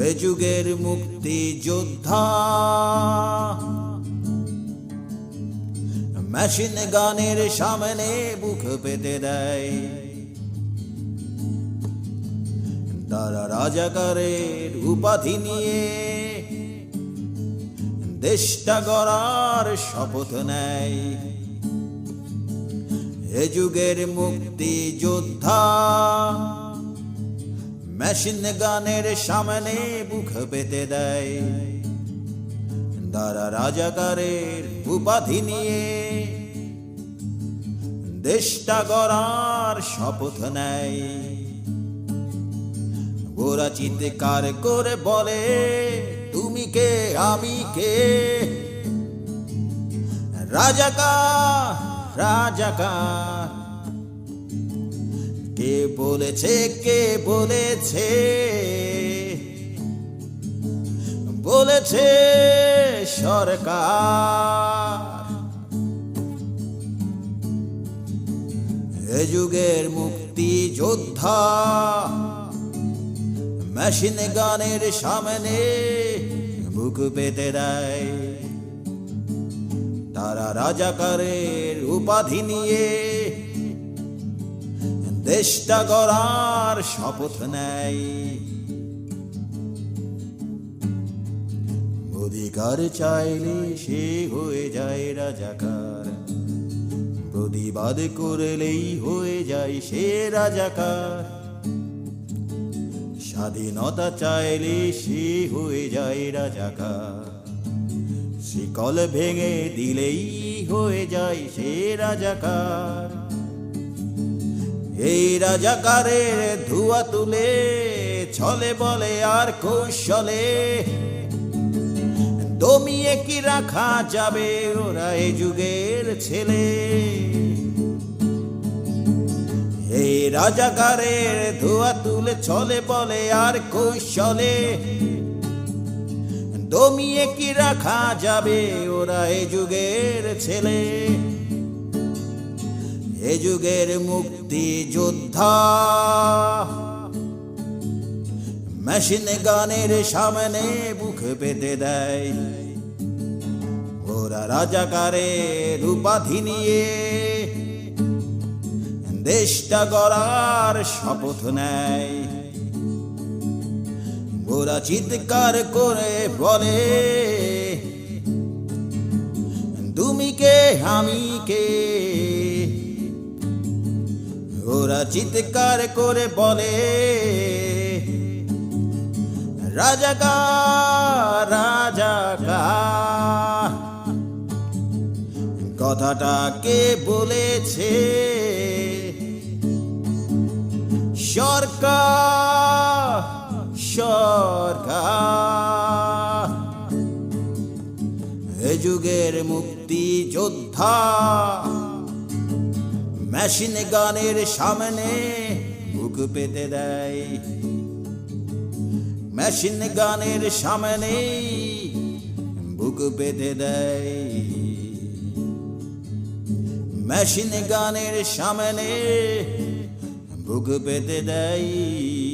এ যুগের মুক্তি যোদ্ধা মেশিন গানের সামনে বুক পেতে দেয়। তারা রাজাকারের উপাধি নিয়ে দেশটা গড়ার শপথ নেয়। এ যুগের মুক্তি যোদ্ধা মেশিন গানের সামনে বুক পেতে দেয়। দারা রাজাকারের উপাধি নিয়ে দেশটা গড়ার শপথ নেয়। গোরা চিৎকার করে বলে, তুমি কে? আমি কে? রাজাকার রাজাকার কে বলেছে কে বলেছে? বলেছে সরকার। এ যুগের মুক্তি যোদ্ধা মেশিন গানের সামনে বুক পেতে দেয়। তারা রাজাকারের উপাধি নিয়ে দেশটা গড়ার শপথ নেয়। অধিকার চাইলে সে হয়ে যায় রাজাকার। প্রতিবাদ করলেই হয়ে যায় সে রাজাকার। স্বাধীনতা চাইলে সে হয়ে যায় রাজাকার। শিকল ভেঙে দিলেই হয়ে যায় সে রাজাকার। এই রাজাকারের ধুয়া তুলে ছলে বলে আর কৌশলে। দমিয়ে কি রাখা যাবে ওরা এই যুগের ছেলে? এই রাজাকারের ধোয়া তুলে চলে বলে আর কৌশলে। দমিয়ে কি রাখা যাবে ওরা এই যুগের ছেলে? এ যুগের মুক্তি যোদ্ধা মেশিন গানের সামনে বুক পেতে দেয়। ওরা রাজাকারের উপাধি নিয়ে দেশটা গড়ার শপথ নেয়। ওরা চিৎকার করে বলে, তুমি কে? আমি কে? ওরা চিৎকার করে বলে রাজাকা রাজাকা কথাটা কে বলেছে? সরকার সরকার। যুগের মুক্তি যোদ্ধা মেশিন গানের সামনে বুক পেতে দেয়। মেশিন গানের সামনে বুক পেতে দেয়। মেশিন গানের সামনে বুক পেতে দেয়।